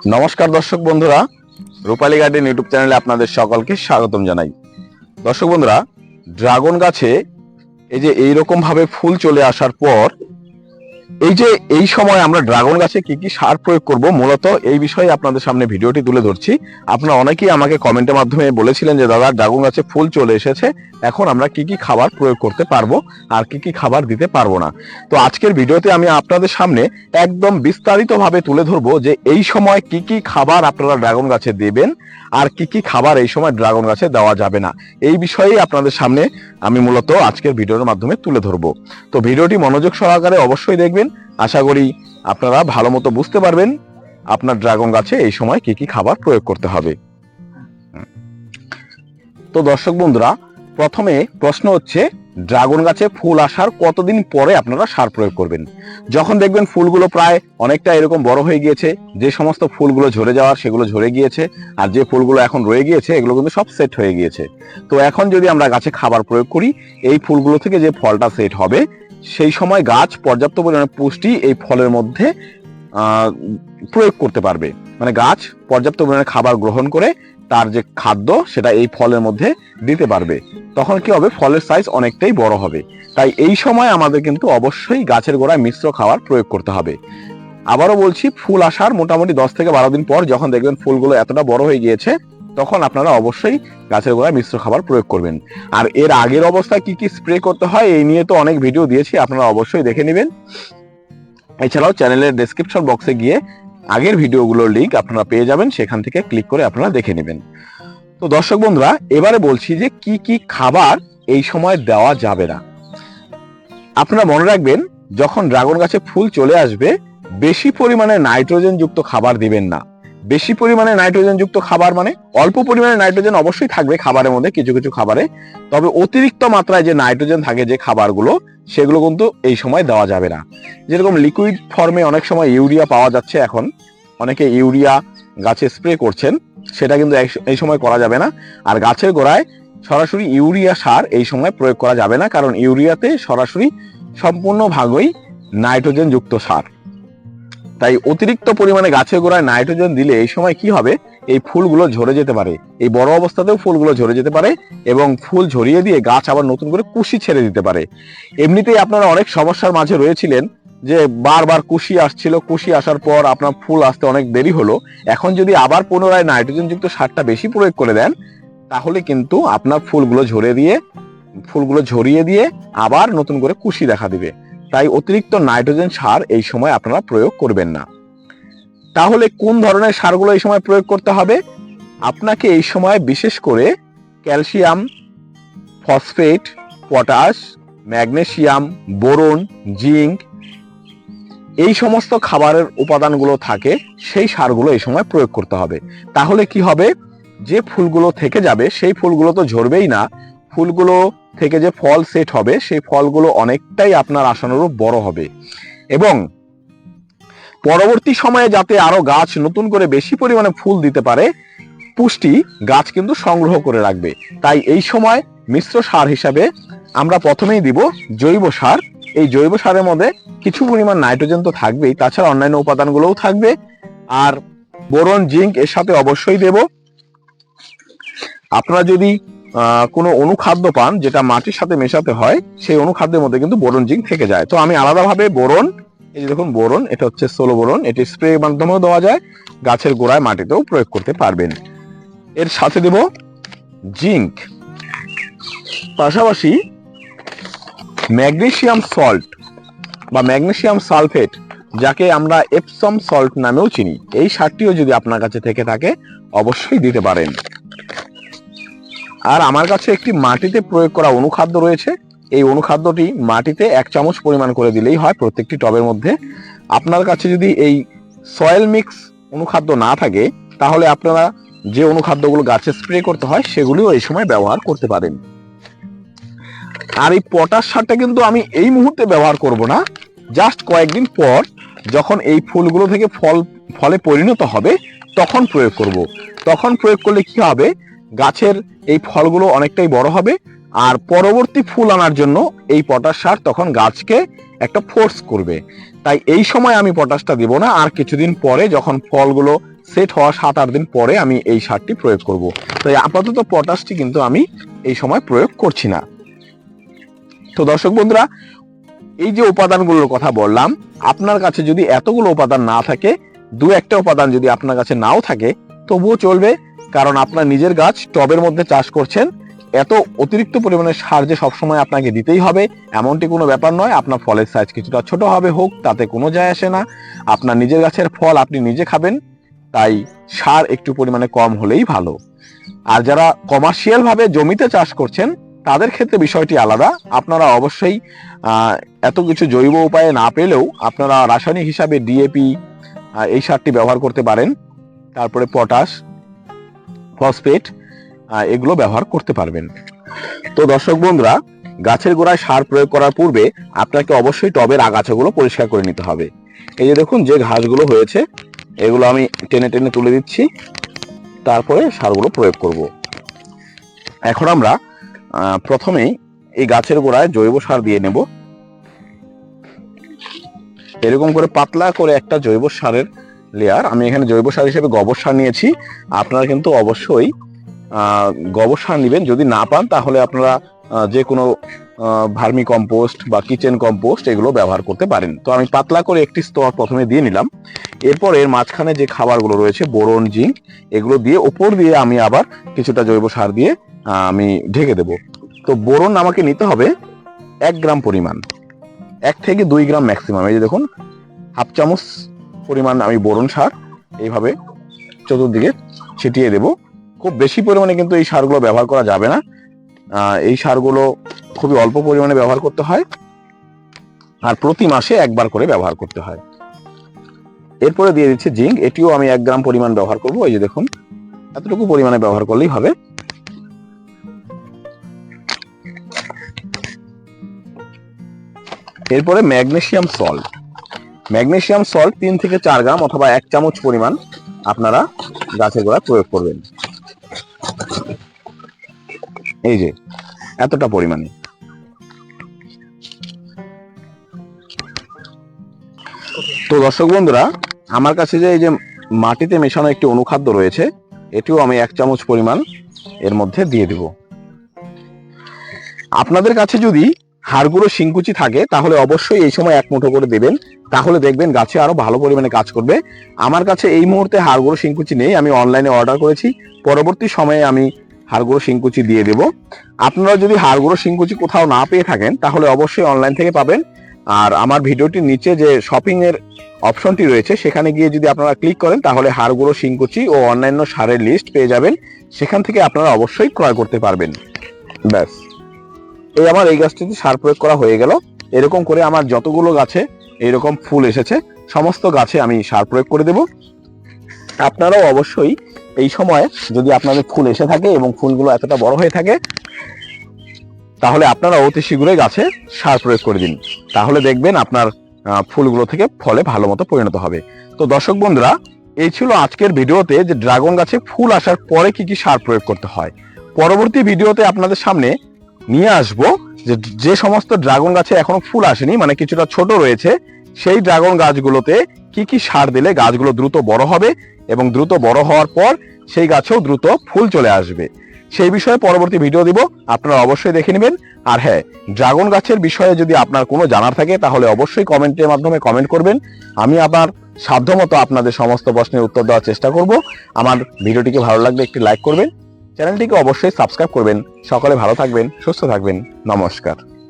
নমস্কার দর্শক বন্ধুরা, রূপালী গার্ডেন ইউটিউব চ্যানেলে আপনাদের সকলকে স্বাগতম জানাই। দর্শক বন্ধুরা, ড্রাগন গাছে এই যে এইরকম ভাবে ফুল চলে আসার পর এই যে এই সময় আমরা ড্রাগন গাছে কি কি সার প্রয়োগ করব, মূলত এই বিষয়ে আপনাদের সামনে ভিডিওটি তুলে ধরছি। আপনারা অনেকেই আমাকে কমেন্টের মাধ্যমে বলেছিলেন যে, দাদা, ড্রাগন গাছে ফুল চলে এসেছে, এখন আমরা কি কি খাবার প্রয়োগ করতে পারব আর কি কি খাবার দিতে পারব না? তো আজকের ভিডিওতে আমি আপনাদের সামনে একদম বিস্তারিতভাবে তুলে ধরবো যে, এই সময় কি কি খাবার আপনারা ড্রাগন গাছে দেবেন আর কি কি খাবার এই সময় ড্রাগন গাছে দেওয়া যাবে না? এই বিষয়েই আপনাদের সামনে আমি মূলত আজকের ভিডিওর মাধ্যমে তুলে ধরবো। তো ভিডিওটি মনোযোগ সহকারে অবশ্যই দেখবেন। আশা করি আপনারা ভালো মতো বুঝতে পারবেন আপনার ড্রাগন গাছে এই সময় কি কি খাবার প্রয়োগ করতে হবে। তো দর্শক বন্ধুরা, প্রথমে প্রশ্ন হচ্ছে ড্রাগন গাছে ফুল আসার কতদিন পরে আপনারা সার প্রয়োগ করবেন? যখন দেখবেন ফুলগুলো প্রায় অনেকটা এরকম বড় হয়ে গিয়েছে, যে সমস্ত ফুলগুলো ঝরে যাওয়ার সেগুলো ঝরে গিয়েছে, আর যে ফুলগুলো এখন রয়ে গিয়েছে, এগুলো কিন্তু সব সেট হয়ে গিয়েছে। তো এখন যদি আমরা গাছে খাবার প্রয়োগ করি, এই ফুলগুলো থেকে যে ফলটা সেট হবে, সেই সময় গাছ পর্যাপ্ত পরিমাণে পুষ্টি এই ফলের মধ্যে প্রয়োগ করতে পারবে। মানে গাছ পর্যাপ্ত পরিমাণে খাবার গ্রহণ করে তার যে খাদ্য সেটা এই ফলের মধ্যে দিতে পারবে। তখন কি হবে? ফলের সাইজ অনেকটাই বড় হবে। তাই এই সময় আমাদের কিন্তু অবশ্যই গাছের গোড়ায় মিশ্র খাবার প্রয়োগ করতে হবে। আবারও বলছি, ফুল আসার মোটামুটি দশ থেকে বারো দিন পর যখন দেখবেন ফুলগুলো এতটা বড় হয়ে গিয়েছে, তখন আপনারা অবশ্যই গাছের গোড়ায় মিশ্র খাবার প্রয়োগ করবেন। আর এর আগের অবস্থায় কি কি স্প্রে করতে হয়, এই নিয়ে তো অনেক ভিডিও দিয়েছি, আপনারা অবশ্যই দেখে নেবেন। এছাড়াও চ্যানেলের ডেসক্রিপশন বক্সে গিয়ে আগের ভিডিওগুলোর লিংক আপনারা পেয়ে যাবেন, সেখান থেকে ক্লিক করে আপনারা দেখে নেবেন। তো দর্শক বন্ধুরা, এবারে বলছি যে কি কি খাবার এই সময় দেওয়া যাবে না। আপনারা মনে রাখবেন, যখন ড্রাগন গাছে ফুল চলে আসবে, বেশি পরিমাণে নাইট্রোজেন যুক্ত খাবার দিবেন না। বেশি পরিমাণে নাইট্রোজেন যুক্ত খাবার মানে অল্প পরিমাণে নাইট্রোজেন অবশ্যই থাকবে খাবারের মধ্যে, কিছু কিছু খাবারে। তবে অতিরিক্ত মাত্রায় যে নাইট্রোজেন থাকে যে খাবারগুলো সেগুলো কিন্তু এই সময় দেওয়া যাবে না। যেরকম লিকুইড ফর্মে অনেক সময় ইউরিয়া পাওয়া যাচ্ছে এখন। অনেকে ইউরিয়া গাছে স্প্রে করছেন, সেটা কিন্তু এই- সময় করা যাবে না। আর গাছের গোড়ায় সরাসরি ইউরিয়া সার এই সময় প্রয়োগ করা যাবে না, কারণ ইউরিয়াতে সরাসরি সম্পূর্ণ ভাগই নাইট্রোজেন যুক্ত সার। তাই অতিরিক্ত পরিমাণে গাছের গোড়ায় নাইট্রোজেন দিলে এই সময় কি হবে? এই ফুলগুলো ঝরে যেতে পারে। এই বড় অবস্থাতেও ফুলগুলো ঝরে যেতে পারে এবং ফুল ঝরিয়ে দিয়ে গাছ আবার নতুন করে কুশি ছেড়ে দিতে পারে। এমনিতেই আপনারা অনেক সমস্যার মাঝে রয়েছিলেন যে বারবার কুশি আসছিল, কুশি আসার পর আপনার ফুল আসতে অনেক দেরি হলো। এখন যদি আবার পুনরায় নাইট্রোজেন যুক্ত সারটা বেশি প্রয়োগ করে দেন, তাহলে কিন্তু আপনার ফুলগুলো ঝরে দিয়ে, ফুলগুলো ঝরিয়ে দিয়ে আবার নতুন করে কুশি দেখা দিবে। তাই অতিরিক্ত নাইট্রোজেন সার এই সময় আপনারা প্রয়োগ করবেন না। তাহলে কোন ধরনের সারগুলো এই সময় প্রয়োগ করতে হবে? আপনাকে এই সময় বিশেষ করে calcium, phosphate, potash, magnesium, boron, zinc এই সমস্ত খাবারের উপাদানগুলো থাকে, সেই সারগুলো এই সময় প্রয়োগ করতে হবে। তাহলে কি হবে? যে ফুলগুলো থেকে যাবে, সেই ফুলগুলো তো ঝরবেই না। ফুলগুলো থেকে যে ফল সেট হবে, সেই ফলগুলো অনেকটাই আপনার আশানুরূপ বড় হবে। এবং পরবর্তী সময়ে যাতে আরও গাছ নতুন করে বেশি পরিমাণে ফুল দিতে পারে, পুষ্টি গাছ কিন্তু সংগ্রহ করে রাখবে। তাই এই সময় মিশ্র সার হিসাবে আমরা প্রথমেই দিব জৈব সার। এই জৈব সারের মধ্যে কিছু পরিমাণ নাইট্রোজেন তো থাকবেই, তাছাড়া অন্যান্য উপাদানগুলোও থাকবে। আর বোরন, জিঙ্ক এর সাথে অবশ্যই দেব। আপনারা যদি কোনো অনুখাদ্য পান যেটা মাটির সাথে মেশাতে হয়, সেই অনুখাদ্যের মধ্যে কিন্তু বোরন, জিঙ্ক থেকে যায়। তো আমি আলাদাভাবে বোরন এই যে দেখুন বোরন, এটা হচ্ছে সোলো বোরন। এটি স্প্রে মাধ্যমেও দেওয়া যায়, গাছের গোড়ায় মাটিতেও প্রয়োগ করতে পারবেন। এর সাথে দেব জিঙ্ক। পাশাপাশি ম্যাগনেসিয়াম সল্ট বা ম্যাগনেসিয়াম সালফেট, যাকে আমরা এপসম সল্ট নামেও চিনি। এই সারটিও যদি আপনার কাছে থেকে থাকে, অবশ্যই দিতে পারেন। আর আমার কাছে একটি মাটিতে প্রয়োগ করা অনুখাদ্য রয়েছে এই অনুখাদ্যটি মাটিতে এক চামচ পরিমাণ করে দিলেই হয় প্রত্যেকটি টবের মধ্যে। আপনার কাছে যদি এই সয়েল মিক্স অনুখাদ্য না থাকে, তাহলে আপনারা যে অনুখাদ্যগুলো গাছে স্প্রে করতে হয়, সেগুলিও এই সময় ব্যবহার করতে পারেন। আর এই পটাশ সারটা কিন্তু আমি এই মুহূর্তে ব্যবহার করব না। জাস্ট কয়েকদিন পর যখন এই ফুলগুলো থেকে ফল, ফলে পরিণত হবে, তখন প্রয়োগ করব। তখন প্রয়োগ করলে কি হবে? গাছের এই ফলগুলো অনেকটাই বড় হবে। আর পরবর্তী ফুল আনার জন্য এই পটাশ সার তখন গাছকে একটা ফোর্স করবে। তাই এই সময় আমি পটাশটা দিব না, আর কিছুদিন পরে যখন ফলগুলো সেট হওয়া সাত আট দিন পরে আমি এই সারটি প্রয়োগ করব। তাই আপাতত পটাশটি কিন্তু আমি এই সময় প্রয়োগ করছি না। তো দর্শক বন্ধুরা, এই যে উপাদানগুলোর কথা বললাম, আপনার কাছে যদি এতগুলো উপাদান না থাকে, দু একটা উপাদান যদি আপনার কাছে নাও থাকে, তবুও চলবে, কারণ আপনার নিজের গাছ টবের মধ্যে চাষ করছেন এত অতিরিক্ত পরিমাণে সার যে সবসময় আপনাকে দিতেই হবে, এমনটি কোনো ব্যাপার নয়। আপনার ফলের সাইজ কিছুটা ছোট হবে হোক, তাতে কোনো যায় আসে না। আপনার নিজের গাছের ফল আপনি নিজে খাবেন, তাই সার একটু পরিমাণে কম হলেই ভালো। আর যারা কমার্শিয়াল ভাবে জমিতে চাষ করছেন, তাদের ক্ষেত্রে বিষয়টি আলাদা। আপনারা অবশ্যই এত কিছু জৈব উপায়ে না পেলেও আপনারা রাসায়নিক হিসাবে ডিএপি এই সারটি ব্যবহার করতে পারেন। তারপরে পটাশ ফসফেট এগুলো ব্যবহার করতে পারবেন। তো দর্শক বন্ধুরা, গাছের গোড়ায় সার প্রয়োগ করার পূর্বে আপনাকে অবশ্যই টবের আগাছাগুলো পরিষ্কার করে নিতে হবে। এই যে দেখুন, যে ঘাসগুলো হয়েছে, এগুলো আমি টেনে টেনে তুলে দিচ্ছি। তারপরে সারগুলো প্রয়োগ করব। এখন আমরা প্রথমেই এই গাছের গোড়ায় জৈব সার দিয়ে নেব। এরকম করে পাতলা করে একটা জৈব সারের লেয়ার আমি এখানে জৈব সার হিসেবে গোবর সার নিয়েছি। আপনারা কিন্তু অবশ্যই আহ, গোবর সার নেবেন। যদি না পান তাহলে আপনারা যে কোনো ভার্মি কম্পোস্ট বা কিচেন কম্পোস্ট এগুলো ব্যবহার করতে পারেন। তো আমি পাতলা করে একটি স্তর প্রথমে দিয়ে নিলাম। এরপর এর মাঝখানে যে খাবারগুলো রয়েছে বোরন জিঙ্ক এগুলো দিয়ে ওপর দিয়ে আমি আবার কিছুটা জৈব সার দিয়ে আমি ঢেকে দেব। তো বোরন আমাকে নিতে হবে এক গ্রাম পরিমাণ। এক থেকে দুই গ্রাম ম্যাক্সিমাম। এই যে দেখুন হাফ চামচ পরিমাণ আমি বোরন সার এইভাবে চতুর্দিকে ছিটিয়ে দেব। খুব বেশি পরিমাণে কিন্তু এই সারগুলো ব্যবহার করা যাবে না। এই সারগুলো খুবই অল্প পরিমাণে ব্যবহার করতে হয় আর প্রতি মাসে একবার করে ব্যবহার করতে হয়। এরপরে দিয়ে দিচ্ছি জিঙ্ক, এটিও আমি এক গ্রাম পরিমাণ ব্যবহার করব, এই যে দেখুন, এতটুকু পরিমাণে ব্যবহার করলেই হবে। এরপরে ম্যাগনেশিয়াম সল্ট ম্যাগনেশিয়াম সল্ট তিন থেকে চার গ্রাম অথবা এক চামচ পরিমাণ আপনারা গাছের গোড়ায় প্রয়োগ করবেন। এই যে, এতটা পরিমাণে। তো দর্শক বন্ধুরা, আমার কাছে যে এই যে মাটিতে মেশানো একটি অনুখাদ্য রয়েছে, এটিও আমি এক চামচ পরিমাণ এর মধ্যে দিয়ে দেব। আপনাদের কাছে যদি হাড়গুঁড়ো শিংকুচি থাকে, তাহলে অবশ্যই এই সময় এক মুঠো করে দেবেন। তাহলে দেখবেন গাছে আরও ভালো পরিমাণে কাজ করবে। আমার কাছে এই মুহূর্তে হাড়গুঁড়ো শিংকুচি নেই, আমি অনলাইনে অর্ডার করেছি। পরবর্তী সময়ে আমি হাড়গুঁড়ো শিংকুচি দিয়ে দেব। আপনারা যদি হাড়গুঁড়ো শিংকুচি কোথাও না পেয়ে থাকেন, তাহলে অবশ্যই অনলাইন থেকে পাবেন। আর আমার ভিডিওটির নিচে যে শপিং এর অপশনটি রয়েছে, সেখানে গিয়ে যদি আপনারা ক্লিক করেন, তাহলে হাড়গুঁড়ো শিংকুচি ও অন্যান্য সারের লিস্ট পেয়ে যাবেন। সেখান থেকে আপনারা অবশ্যই ক্রয় করতে পারবেন। ব্যাস। এই আমার এই গাছটিতে সার প্রয়োগ করা হয়ে গেল। এরকম করে আমার যতগুলো গাছে এরকম ফুল এসেছে, সমস্ত গাছে আমি সার প্রয়োগ করে দেব। আপনারাও অবশ্যই এই সময় যদি আপনাদের ফুল এসে থাকে এবং ফুলগুলো এতটা বড় হয়ে থাকে, তাহলে আপনারা অতি শীঘ্রই গাছে সার প্রয়োগ করে দিন। তাহলে দেখবেন আপনার ফুলগুলো থেকে ফলে ভালো মতো পরিণত হবে। তো দর্শক বন্ধুরা, এই ছিল আজকের ভিডিওতে যে ড্রাগন গাছে ফুল আসার পরে কি কি সার প্রয়োগ করতে হয়। পরবর্তী ভিডিওতে আপনাদের সামনে নিয়ে আসব যে যে সমস্ত ড্রাগন গাছে এখনও ফুল আসেনি মানে কিছুটা ছোট রয়েছে, সেই ড্রাগন গাছগুলোতে কি কি সার দিলে গাছগুলো দ্রুত বড় হবে এবং দ্রুত বড় হওয়ার পর সেই গাছেও দ্রুত ফুল চলে আসবে। সেই বিষয়ে পরবর্তী ভিডিও দিব, আপনারা অবশ্যই দেখে নেবেন। আর হ্যাঁ ড্রাগন গাছের বিষয়ে যদি আপনার কোনো জানার থাকে, তাহলে অবশ্যই কমেন্টের মাধ্যমে কমেন্ট করবেন। আমি আবার সাধ্যমতো আপনাদের সমস্ত প্রশ্নের উত্তর দেওয়ার চেষ্টা করব। আমার ভিডিওটিকে ভালো লাগলে একটি লাইক করবেন। চ্যানেলটিকে অবশ্যই সাবস্ক্রাইব করবেন। সকলে ভালো থাকবেন, সুস্থ থাকবেন। নমস্কার।